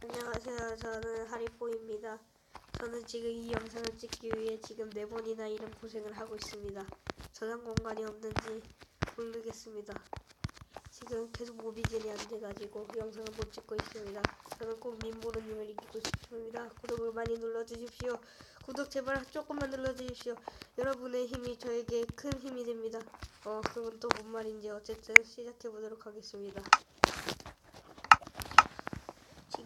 안녕하세요. 저는 하리포입니다. 저는 지금 이 영상을 찍기 위해 지금 네 번이나 이런 고생을 하고 있습니다. 저장 공간이 없는지 모르겠습니다. 지금 계속 모비진이 안 돼가지고 영상을 못 찍고 있습니다. 저는 꼭 민보로님을 이기고 싶습니다. 구독을 많이 눌러주십시오. 구독 제발 조금만 눌러주십시오. 여러분의 힘이 저에게 큰 힘이 됩니다. 어, 그건 또 뭔 말인지 어쨌든 시작해보도록 하겠습니다.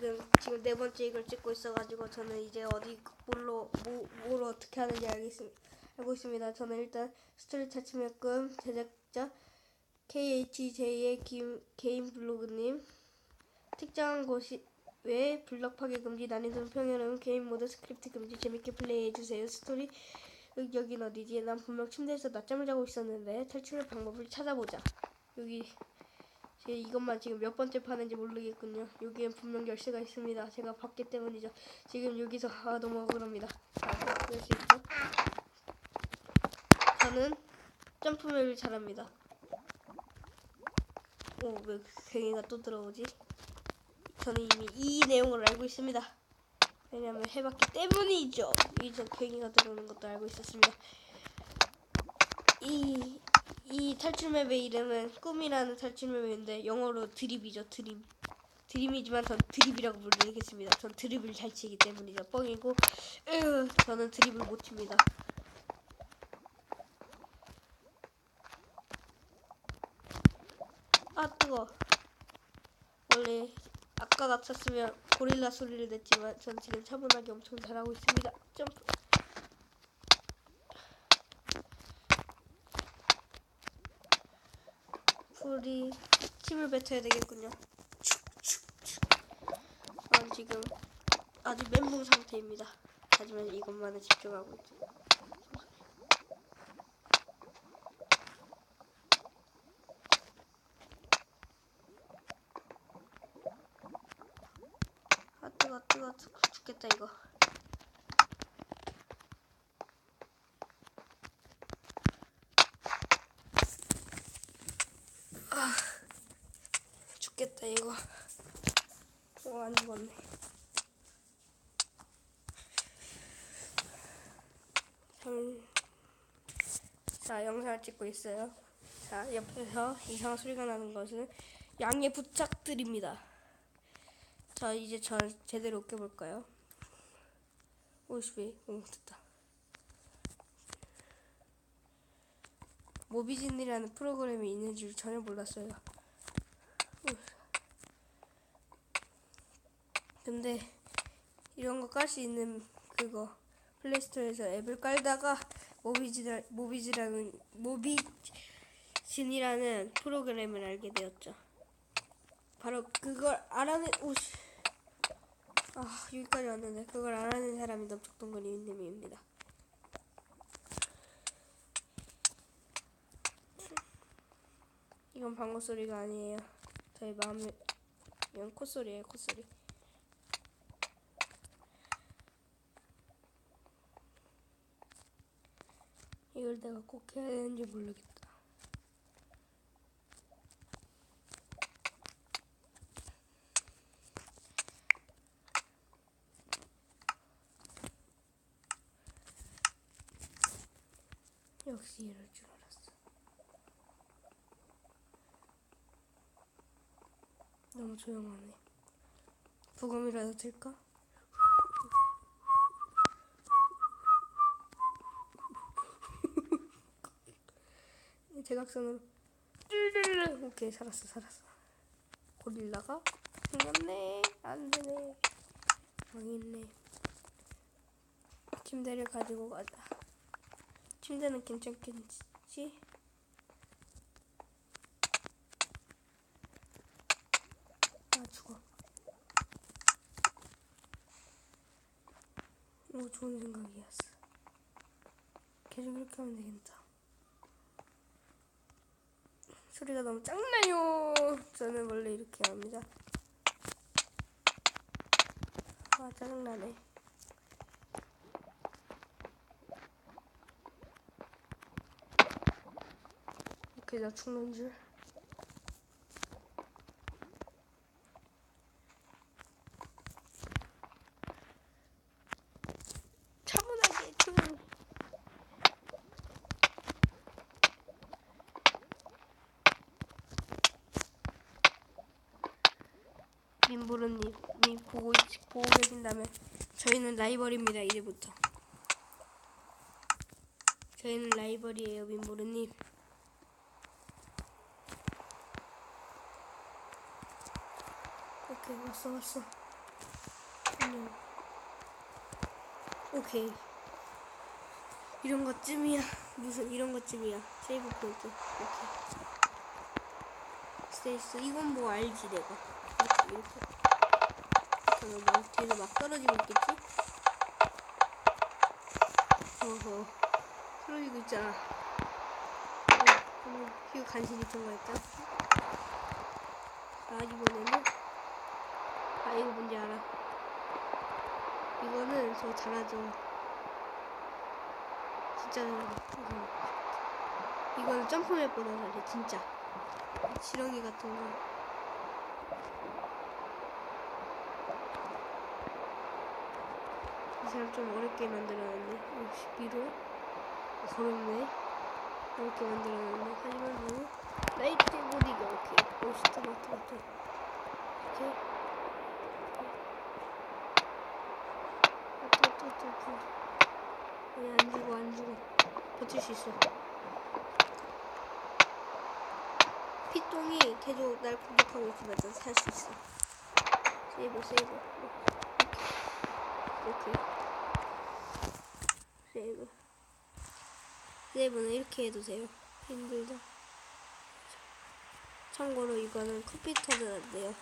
지금 지금 네 번째 이걸 찍고 있어가지고 저는 이제 어디 뭘로 뭐, 뭘 어떻게 하는지 알겠습니다. 알고 있습니다. 저는 일단 스토리 차츠매끔 제작자 KHJ의 김, 개인 블로그님 특정한 곳이 왜 블럭 파괴 금지 난이도 평형은 게임 모드 스크립트 금지 재밌게 플레이해 주세요. 스토리 여기, 여긴 어디지? 난 분명 침대에서 낮잠을 자고 있었는데 탈출의 방법을 찾아보자. 여기 제 이것만 지금 몇 번째 파는지 모르겠군요. 여기엔 분명 열쇠가 있습니다. 제가 봤기 때문이죠. 지금 여기서 아 너무 억울합니다. 자, 볼수 있죠? 저는 점프맵을 잘합니다. 오, 왜 괜히가 또 들어오지? 저는 이미 이 내용을 알고 있습니다. 왜냐면 해봤기 때문이죠. 이저 괜히가 들어오는 것도 알고 있었습니다. 이, 이 탈출맵의 이름은 꿈이라는 탈출맵인데 영어로 드립이죠, 드림. 드림이지만 전 드립이라고 부르겠습니다. 전 드립을 잘 치기 때문이죠. 뻥이고, 으, 저는 드립을 못 칩니다. 아, 뜨거. 원래 아까 같았으면 고릴라 소리를 냈지만 전 지금 차분하게 엄청 잘하고 있습니다. 점프. 불이 침을 뱉어야 되겠군요. 전 지금 아주 멘붕 상태입니다. 하지만 이것만에 집중하고 있죠. 아 뜨거 뜨거 죽- 죽겠다 이거. 아 죽겠다 이거. 어안 죽었네. 음, 자 영상을 찍고 있어요. 자 옆에서 이상한 소리가 나는 것은 양의 부착들입니다. 자 이제 저 제대로 웃겨볼까요? 오십이 오 됐다. 모비진이라는 프로그램이 있는 줄 전혀 몰랐어요. 우. 근데 이런 거 깔 수 있는 그거 플레이스토어에서 앱을 깔다가 모비지라 모비지라는 모비진이라는 프로그램을 알게 되었죠. 바로 그걸 알아낸 오씨 아 여기까지 왔는데 그걸 알아낸 사람이 넓적동그리님입니다. 이건 방구 소리가 아니에요. 저희 마음에 이건 콧소리예요 콧소리. 이걸 내가 꼭 해야 되는지 모르겠다. 역시 이럴 줄 알았어. 너무 조용하네. 부검이라도 들까? 대각선으로 오케이 살았어 살았어. 고릴라가 생겼네. 안되네. 망했네. 침대를 가지고 가자. 침대는 괜찮겠지? 아 죽어. 이거 좋은 생각이었어. 계속 이렇게 하면 되겠다 소리가 너무 짱나요. 저는 원래 이렇게 합니다. 아 짜증나네. 이렇게 나 죽는 줄. 윈 보르님이 보고 있- 보고 계신다면 저희는 라이벌입니다 이제부터. 저희는 라이벌이에요 윈보르님. 오케이 왔어 왔어. 안녕. 오케이. 이런 것쯤이야. 무슨 이런 것쯤이야. 세이브 포인트. 오케이. 스테이스 이건 뭐 알지 내가. 이렇게 이렇게. 그러면 막 뒤에서 막 떨어지고 있겠지? 어허. 떨어지고 있잖아. 어, 한번 휴 간신히 통과했다. 자 이번에는 아 이거 뭔지 알아. 이거는 저 잘하죠. 진짜 잘하죠. 이거. 이거는 점프맵보다 잘해 진짜. 지렁이 같은 거. 사람 좀 어렵게 만들어놨네. 역시 비로 어렵네. 어렵게 만들어놨네. 하지만 너무 라이트 보디가 오케이. 오 스타트 같아. 이렇게. 또또또또 아니 안 죽어 안 죽어 버틸 수 있어 피똥이 계속 날 공격하고 있지만 난 살 수 있어 세이브 세이브 오케이 세이브 세이브는 이렇게 해도 돼요 힘들다 참고로 이거는 컴퓨터는 안 돼요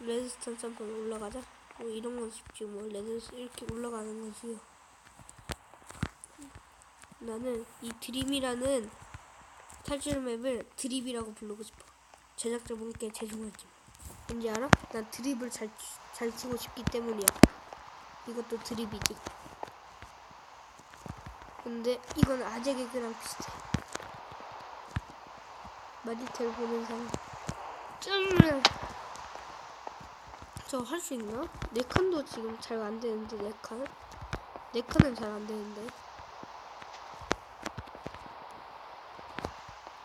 레드스톤 점프는 올라가자 뭐 이런 건 쉽지 뭐 레드 이렇게 올라가는 거지요. 나는 이 드림이라는 탈출 맵을 드립이라고 부르고 싶어. 제작자분께 죄송하지만 왠지 알아? 난 드립을 잘, 치- 잘 치고 싶기 때문이야. 이것도 드립이지. 근데 이건 아재 개그랑 비슷해. 마디텔 보는 사람. 좀저할 수 있나? 네 칸도 지금 잘 안 되는데 네 칸? 네 칸은 잘 안 되는데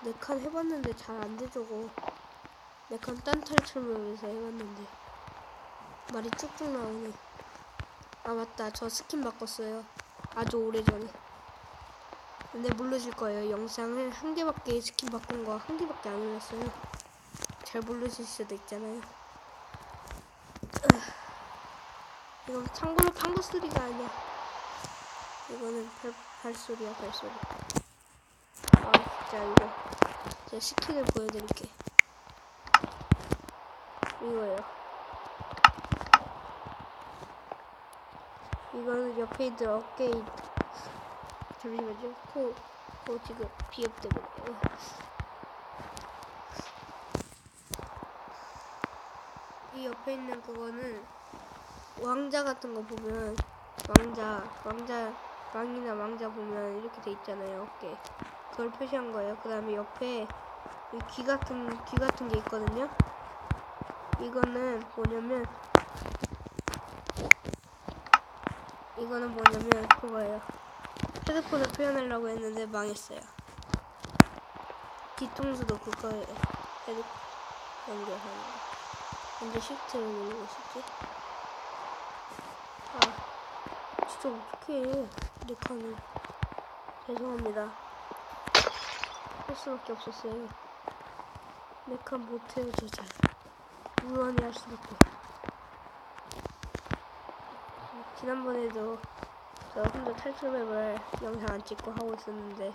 네 칸 해봤는데 잘안돼 저거 네칸 딴 탈출맵에서 해봤는데 말이 쭉쭉 나오네 아 맞다 저 스킨 바꿨어요 아주 오래 전에 근데 모르실 거예요 영상을 한 개밖에 스킨 바꾼 거 한 개밖에 안 올렸어요 잘 모르실 수도 있잖아요 이건 참고로 방구 소리가 아니야. 이거는 발, 발소리야, 발소리. 아, 진짜 이거. 제가 스킨을 보여드릴게. 이거예요. 이거는 옆에 있는 어깨에 있... 잠시만요. 코, 코 지금 비염 때문에. 이 옆에 있는 그거는 왕자 같은 거 보면 왕자 왕자 왕이나 왕자 보면 이렇게 돼 있잖아요 어깨 그걸 표시한 거예요 그 다음에 옆에 이귀 같은 귀 같은 게 있거든요 이거는 뭐냐면 이거는 뭐냐면 그거예요 헤드폰을 표현하려고 했는데 망했어요 뒤통수도 그거예요 헤드폰 연결하는 거 언제 시프트를 누르고 있었지? 아, 진짜 어떡해. 내 칸을. 죄송합니다. 할 수밖에 없었어요. 내칸 못해요, 저 잘. 무한히 할 수밖에. 지난번에도 저 혼자 탈출맵을 영상 안 찍고 하고 있었는데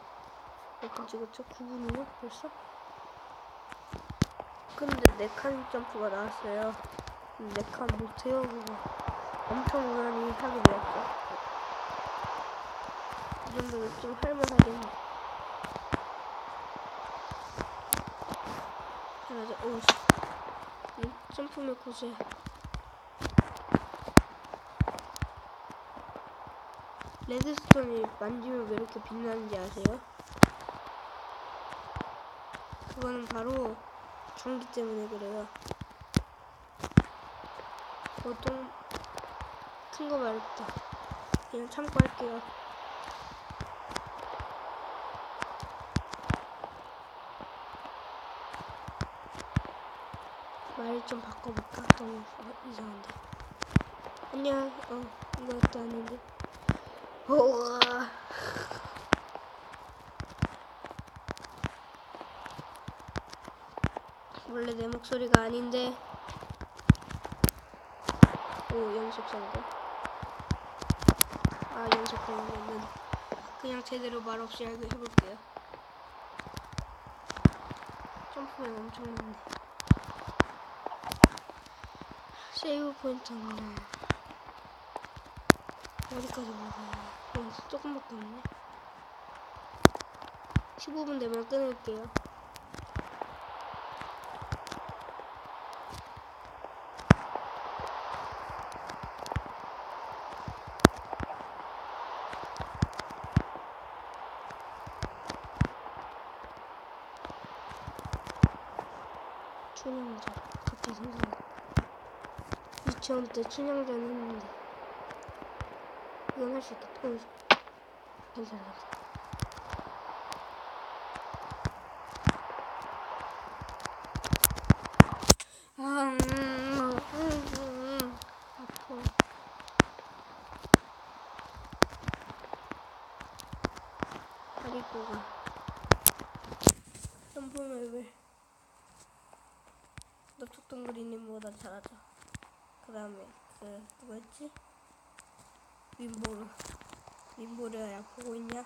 몇분 찍었죠? 9분이요? 벌써? 근데 네칸 점프가 나왔어요. 네칸 못해요, 그거. 엄청 우연히 하게 되었죠. 이 정도면 좀 할만하겠네. 잘하자. 오, 씨. 응? 점프면 고수 레드스톤이 만지면 왜 이렇게 빛나는지 아세요? 그거는 바로 전기 때문에 그래요. 보통 큰 거 말했다. 그냥 참고 할게요. 말 좀 바꿔볼까? 너무 이상한데. 안녕. 어, 이것도 아닌데. 원래 내 목소리가 아닌데. 오, 연속 성공. 아, 연속 성공은 그냥 제대로 말 없이 알고 해볼게요. 점프는 엄청 많네. 세이브 포인트 없네. 어디까지 올라가요? 어, 조금밖에 없네. 15분 되면 끊을게요. 춘향전 갑자기 생각나. 유치원 때 춘향전 했는데 이건 할 수 있겠다. 어, 괜찮아, 괜찮아. 다리꼬가 점프맵을 너툭동그리님 보다 잘하죠. 그 다음에 그 누구였지? 민보루. 민보루야 보고 있냐?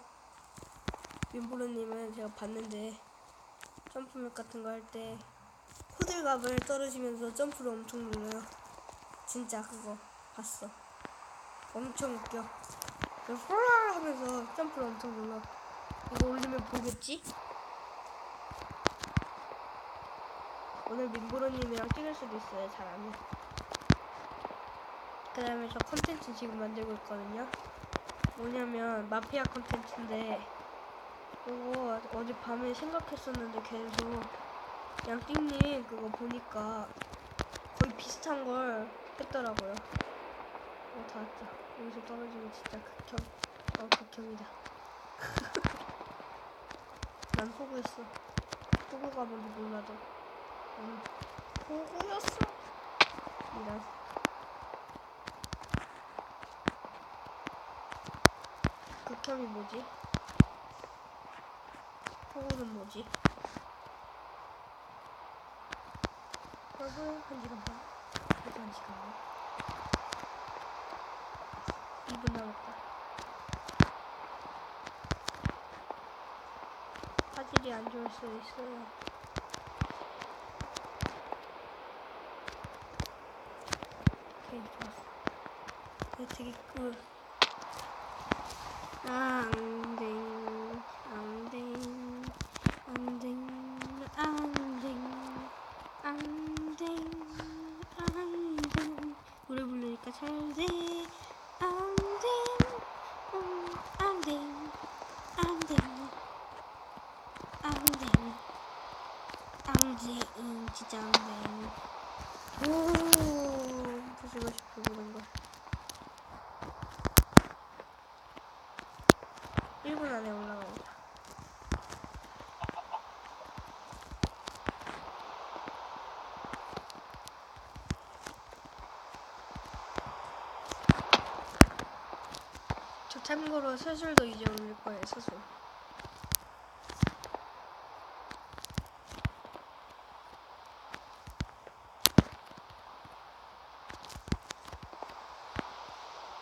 민보루님은 제가 봤는데 점프맵 같은 거 할 때 호들갑을 떨어지면서 점프를 엄청 눌러요. 진짜 그거 봤어. 엄청 웃겨. 훌 하면서 점프를 엄청 눌러. 이거 올리면 보겠지? 오늘 민보로님이랑 찍을 수도 있어요. 잘하면. 그 다음에 저 컨텐츠 지금 만들고 있거든요. 뭐냐면 마피아 컨텐츠인데 이거 어제 밤에 생각했었는데 계속 양띵님 그거 보니까 거의 비슷한 걸 했더라고요. 어, 다 왔다. 여기서 떨어지면 진짜 극혐. 어, 극혐이다. 난 호구였어. 호구가 뭔지 몰라도. 응. 호구였어. 이런. 극혐이 뭐지? 호구는 뭐지? 호구 한 시간 반. 한 시간 반. 2분 남았다. 화질이 안 좋을 수 있어요. 오케이, 좋았어. 이거 되게 꿀. 안 돼, 안 돼, 안 돼, 안 돼, 안 돼, 안 돼. 노래 부르니까 잘 돼. 안 돼, 음, 안 돼, 안 돼, 안 돼, 안 돼, 응, 진짜 안 돼. 오, 부수고 싶어 그런 걸. 1분 안에 올라가보자. 저 참고로 수술도 이제 올릴 거예요, 수술.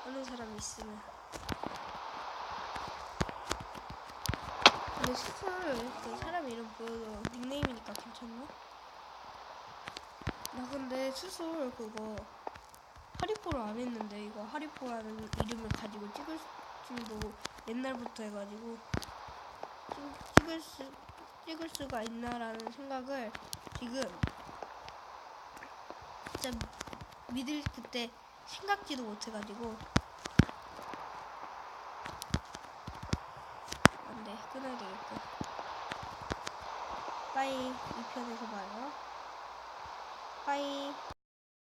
아는 사람 있으면. 근데 수술 그 사람 이름 보여도 닉네임이니까 괜찮나? 나 근데 수술 그거 하리포를 안 했는데 이거 포라는 이름을 가지고 찍을 줄도 옛날부터 해가지고 찍- 찍을 수 찍을 수가 있나라는 생각을 지금 진짜 믿을 그때 생각지도 못해가지고. 안돼 끊어야 되겠고 빠이 2편에서 봐요. 빠이